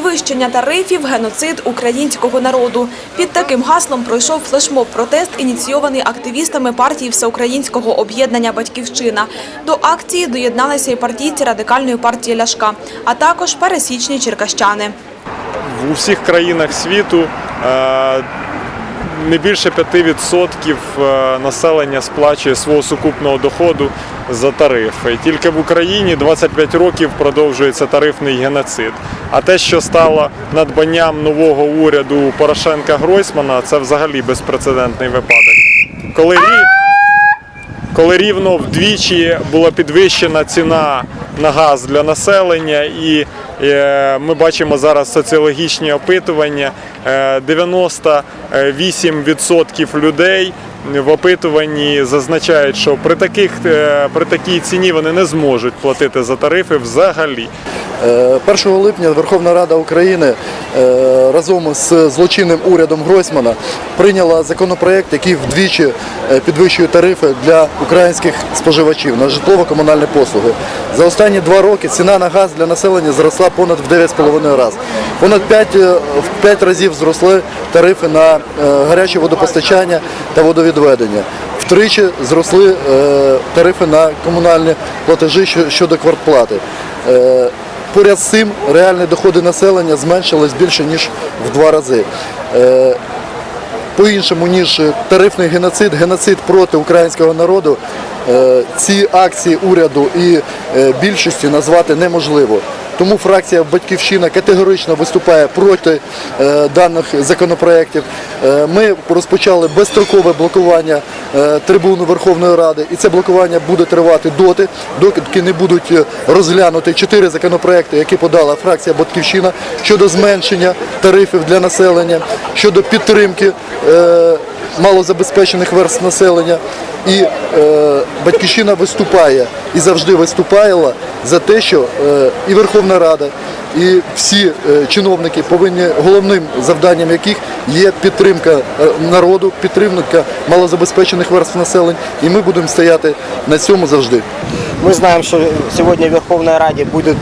зниження тарифів геноцид українського народу. Під таким гаслом пройшов флешмоб протест, ініційований активістами партії Всеукраїнського об'єднання Батьківщина. До акції доєдналися і партійці радикальної партії Ляшка, а також пересічні черкащани. у всіх країнах світу е, не більше 5% е, населення сплачує свого сукупного доходу за тарифи. Тільки в Україні 25 років продовжується тарифний геноцид. А те, що стало надбанням нового уряду Порошенка Гройсмана, це взагалі безпрецедентний випадок. Коли коли рівно вдвічі була підвищена ціна на газ для населення, і ми бачимо зараз соціологічні опитування. е, 98% людей в опитуванні зазначають, що при таких е, при такій ціні вони не зможуть платити за тарифи взагалі. Е, 1 липня Верховна Рада України е, разом з злочинним урядом Гройсмана прийняла законопроект, який вдвічі е, підвищує тарифи для українських споживачів на житлово-комунальні послуги. За останні два роки ціна на газ для населення зросла понад в 9,5 разів. Понад 5, е, в 5 разів зросли тарифи на е, гаряче водопостачання та водовідведення. Втричі зросли е, тарифи на комунальні платежі щодо квартплати. Поряд з цим реальні доходи населення зменшились більше ніж в два рази. Е, По-іншому, ніж тарифний геноцид, геноцид проти українського народу, ці акції уряду і е, більшості назвати неможливо. Тому фракція Батьківщина категорично виступає проти е, даних законопроєктів. Е, Ми розпочали безстрокове блокування е, трибуни Верховної Ради, і це блокування буде тривати доти, доки не будуть е, розглянуті чотири законопроекти, які подала фракція Батьківщина щодо зменшення тарифів для населення, щодо підтримки е, малозабезпечених верств населення. І е, Батьківщина виступає і завжди виступала за те, що е, і Верховна Рада, і всі е, чиновники повинні головним завданням яких є підтримка е, народу, підтримка малозабезпечених верств населення, і ми будемо стояти на цьому завжди. Мы знаем, что сегодня в Верховной Раде будет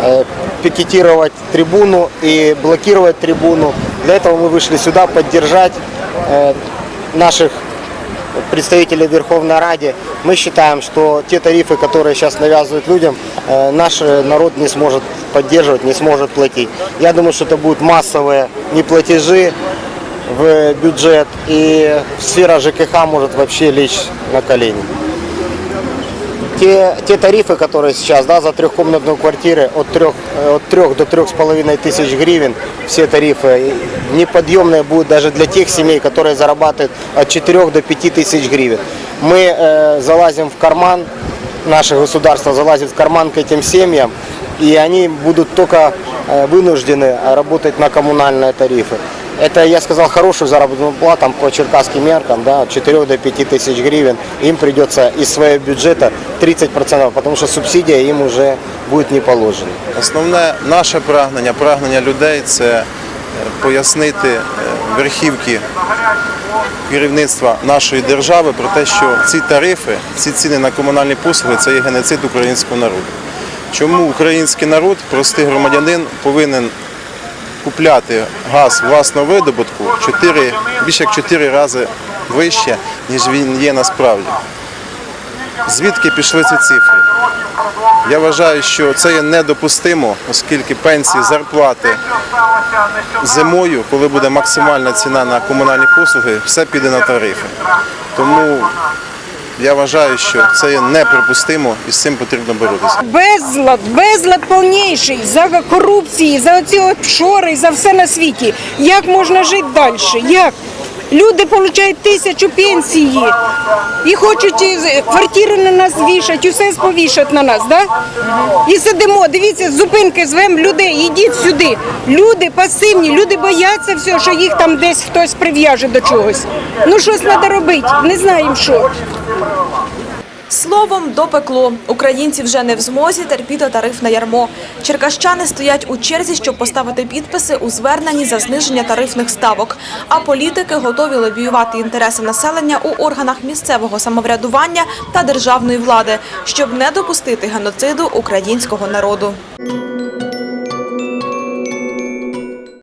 э, пикетировать трибуну и блокировать трибуну. Для этого мы вышли сюда поддержать э, Наших представителей Верховной Раде. Мы считаем, что те тарифы, которые сейчас навязывают людям, э, наш э, народ не сможет поддерживать, не сможет платить. Я думаю, что это будут массовые неплатежи в бюджет, и сфера ЖКХ может вообще лечь на колени. Те, те тарифы, которые сейчас да, за трехкомнатную квартиру от 3, от 3 до трех с половиной тысяч гривен, все тарифы неподъемные будут даже для тех семей, которые зарабатывают от 4 до 5 тысяч гривен. Мы э, залазим в карман, наше государство залазит в карман к этим семьям, и они будут только э, вынуждены работать на коммунальные тарифы. Это, я сказал, хорошую заработную плату по черкасским меркам, да, от 4 до 5 тысяч гривен. Им придется из своего бюджета 30%, потому что субсидия им уже будет не положена. Основне наше прагнення, прагнення людей це е, пояснити е, верхівки керівництва нашої держави про те, що ці тарифи, ці ціни на комунальні послуги це є геноцид українського народу. Чому український народ, простий громадянин, повинен купляти газ власного видобутку 4, більше як 4 рази вище, ніж він є насправді. Звідки пішли ці цифри? Я вважаю, що це є недопустимо, оскільки пенсії, зарплати зимою, коли буде максимальна ціна на комунальні послуги, все піде на тарифи. Тому я вважаю, що це є неприпустимо і з цим потрібно боротися. Безлад, безлад повніший за корупції, за оці офшори, за все на світі. Як можна жити далі? Як? Люди отримують тисячу пенсії і хочуть квартири на нас вішати, усе сповішать на нас, да? І сидимо, дивіться, зупинки звемо людей, ідіть сюди. Люди пасивні, люди бояться всього, що їх там десь хтось прив'яже до чогось. Ну щось треба робити, не знаємо що. Словом, допекло. Українці вже не в змозі терпіти тарифне ярмо. Черкащани стоять у черзі, щоб поставити підписи у зверненні за зниження тарифних ставок. А політики готові лобіювати інтереси населення у органах місцевого самоврядування та державної влади, щоб не допустити геноциду українського народу.